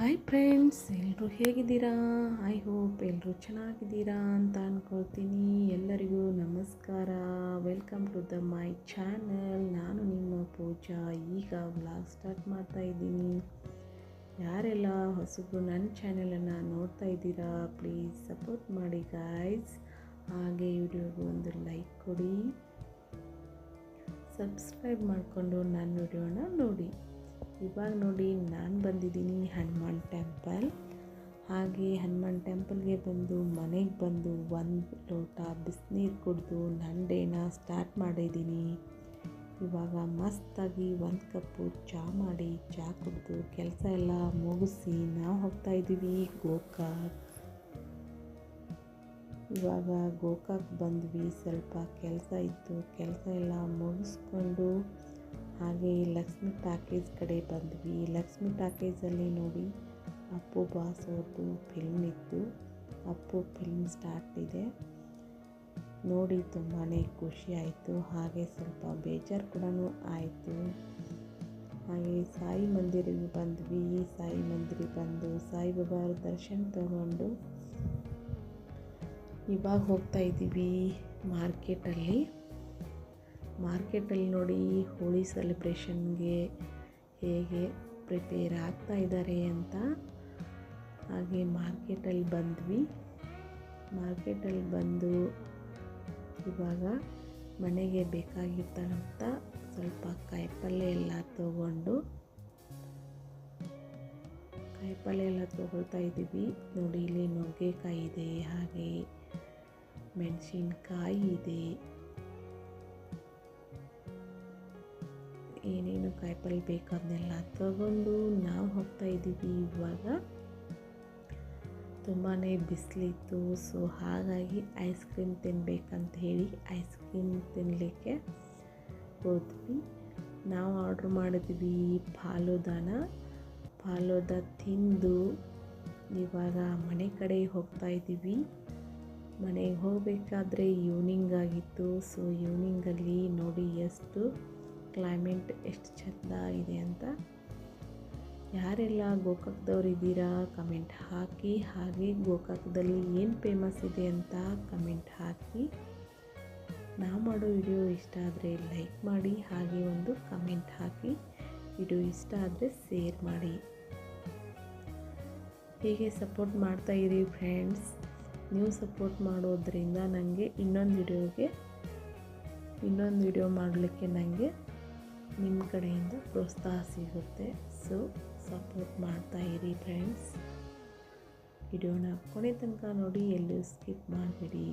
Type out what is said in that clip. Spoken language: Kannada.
ಹಾಯ್ ಫ್ರೆಂಡ್ಸ್ ಎಲ್ಲರೂ ಹೇಗಿದ್ದೀರಾ? ಐ ಹೋಪ್ ಎಲ್ಲರೂ ಚೆನ್ನಾಗಿದ್ದೀರಾ ಅಂತ ಅಂದ್ಕೊಳ್ತೀನಿ ಎಲ್ಲರಿಗೂ ನಮಸ್ಕಾರ. Welcome to the my channel ನಾನು ನಿಮ್ಮ ಪೂಜಾ. ಈಗ ವ್ಲಾಗ್ ಸ್ಟಾರ್ಟ್ ಮಾಡ್ತಾ ಇದ್ದೀನಿ. ಯಾರೆಲ್ಲ ಹೊಸಬ್ರು ನನ್ನ ಚಾನಲನ್ನು ನೋಡ್ತಾ ಇದ್ದೀರಾ ಪ್ಲೀಸ್ ಸಪೋರ್ಟ್ ಮಾಡಿ ಗಾಯ್ಸ್ ಹಾಗೆ ವಿಡಿಯೋಗೆ ಒಂದು ಲೈಕ್ ಕೊಡಿ. ಸಬ್ಸ್ಕ್ರೈಬ್ ಮಾಡಿಕೊಂಡು ನನ್ನ ವಿಡಿಯೋನ ನೋಡಿ. ಇವಾಗ ನೋಡಿ ನಾನು ಬಂದಿದ್ದೀನಿ ಹನುಮಾನ್ ಟೆಂಪಲ್ ಹಾಗೆ ಹನುಮಾನ್ ಟೆಂಪಲ್ಗೆ ಬಂದು ಮನೆಗೆ ಬಂದು ಒಂದು ಲೋಟ ಬಿಸಿನೀರು ಕುಡಿದು ನನ್ನ ಡೇನ ಸ್ಟಾರ್ಟ್ ಮಾಡಿದ್ದೀನಿ. ಇವಾಗ ಮಸ್ತಾಗಿ ಒಂದು ಕಪ್ಪು ಚಹಾ ಮಾಡಿ ಚಹಾ ಕುಡಿದು ಕೆಲಸ ಎಲ್ಲ ಮುಗಿಸಿ ನಾವು ಹೋಗ್ತಾ ಇದ್ದೀವಿ ಗೋಕಾಕ್. ಇವಾಗ ಗೋಕಾಕ್ ಬಂದ್ವಿ. ಸ್ವಲ್ಪ ಕೆಲಸ ಇತ್ತು. ಕೆಲಸ ಎಲ್ಲ ಮುಗಿಸ್ಕೊಂಡು ಹಾಗೆ ಲಕ್ಷ್ಮಿ ಟಾಕೀಸ್ ಕಡೆ ಬಂದ್ವಿ. ಲಕ್ಷ್ಮಿ ಟಾಕೀಸಲ್ಲಿ ನೋಡಿ ಅಪ್ಪು ಬಾಸ್ ಅವ್ರದ್ದು ಫಿಲ್ಮ್ ಇತ್ತು. ಅಪ್ಪು ಫಿಲ್ಮ್ ಸ್ಟಾರ್ಟ್ ಇದೆ. ನೋಡಿ ತುಂಬಾ ಖುಷಿ ಆಯಿತು. ಹಾಗೆ ಸ್ವಲ್ಪ ಬೇಜಾರು ಕೂಡ ಆಯಿತು. ಹಾಗೆ ಸಾಯಿ ಮಂದಿರಿಗೆ ಬಂದ್ವಿ. ಸಾಯಿ ಮಂದಿರಿಗೆ ಬಂದು ಸಾಯಿಬಾಬಾರ ದರ್ಶನ ತಗೊಂಡು ಇವಾಗ ಹೋಗ್ತಾ ಇದ್ದೀವಿ ಮಾರ್ಕೆಟಲ್ಲಿ ಮಾರ್ಕೆಟಲ್ಲಿ ನೋಡಿ ಹೋಳಿ ಸೆಲೆಬ್ರೇಷನ್ಗೆ ಹೇಗೆ ಪ್ರಿಪೇರ್ ಆಗ್ತಾ ಇದ್ದಾರೆ ಅಂತ ಹಾಗೆ ಮಾರ್ಕೆಟಲ್ಲಿ ಬಂದ್ವಿ. ಮಾರ್ಕೆಟಲ್ಲಿ ಬಂದು ಇವಾಗ ಮನೆಗೆ ಬೇಕಾಗಿರ್ತಕ್ಕಂಥ ಸ್ವಲ್ಪ ಕಾಯಿಪಲ್ಯ ಎಲ್ಲ ತಗೊಂಡು ಕಾಯಿಪಲ್ಯ ಎಲ್ಲ ತೊಗೊಳ್ತಾ ಇದ್ದೀವಿ. ನೋಡಿ ಇಲ್ಲಿ ನುಗ್ಗೆಕಾಯಿ ಇದೆ, ಹಾಗೆ ಮೆಣಸಿನ್ಕಾಯಿ ಇದೆ. ಏನೇನು ಕಾಯಿಪಲ್ಯ ಬೇಕು ಅದನ್ನೆಲ್ಲ ತಗೊಂಡು ನಾವು ಹೋಗ್ತಾ ಇದ್ದೀವಿ ಇವಾಗ. ತುಂಬಾ ಬಿಸಿಲಿತ್ತು, ಸೊ ಹಾಗಾಗಿ ಐಸ್ ಕ್ರೀಮ್ ತಿನ್ನಬೇಕಂತ ಹೇಳಿ ಐಸ್ ಕ್ರೀಮ್ ತಿನ್ನಲಿಕ್ಕೆ ಹೋದ್ವಿ. ನಾವು ಆರ್ಡ್ರ್ ಮಾಡಿದ್ವಿ ಫಾಲೂದಾನ ಪಾಲೋದ ತಿಂದು ಇವಾಗ ಮನೆ ಕಡೆ ಹೋಗ್ತಾ ಇದ್ದೀವಿ. ಮನೆಗೆ ಹೋಗಬೇಕಾದ್ರೆ ಈವ್ನಿಂಗ್ ಆಗಿತ್ತು ಸೊ ಈವ್ನಿಂಗಲ್ಲಿ ನೋಡಿ ಎಷ್ಟು ಕ್ಲೈಮೇಟ್ ಎಷ್ಟು ಚೆಂದ ಇದೆ ಅಂತ ಯಾರೆಲ್ಲ ಗೋಕಾಕ್ದವ್ರು ಇದ್ದೀರಾ, ಕಮೆಂಟ್ ಹಾಕಿ. ಹಾಗೆ ಗೋಕಾಕದಲ್ಲಿ ಏನು ಫೇಮಸ್ ಇದೆ ಅಂತ ಕಮೆಂಟ್ ಹಾಕಿ. ನಾವು ಮಾಡೋ ವಿಡಿಯೋ ಇಷ್ಟ ಆದರೆ ಲೈಕ್ ಮಾಡಿ, ಹಾಗೆ ಒಂದು ಕಮೆಂಟ್ ಹಾಕಿ. ವಿಡಿಯೋ ಇಷ್ಟ ಆದರೆ ಶೇರ್ ಮಾಡಿ. ಹೀಗೆ ಸಪೋರ್ಟ್ ಮಾಡ್ತಾ ಇರಿ ಫ್ರೆಂಡ್ಸ್ ನೀವು ಸಪೋರ್ಟ್ ಮಾಡೋದ್ರಿಂದ ನನಗೆ ಇನ್ನೊಂದು ವಿಡಿಯೋಗೆ, ಇನ್ನೊಂದು ವಿಡಿಯೋ ಮಾಡಲಿಕ್ಕೆ ನನಗೆ ನಿಮ್ಮ ಕಡೆಯಿಂದ ಪ್ರೋತ್ಸಾಹ ಸಿಗುತ್ತೆ. ಸೊ ಸಪೋರ್ಟ್ ಮಾಡ್ತಾ ಇರಿ ಫ್ರೆಂಡ್ಸ್ ವಿಡಿಯೋನ ಕೊನೆ ತನಕ ನೋಡಿ, ಎಲ್ಲೂ ಸ್ಕಿಪ್ ಮಾಡಬೇಡಿ.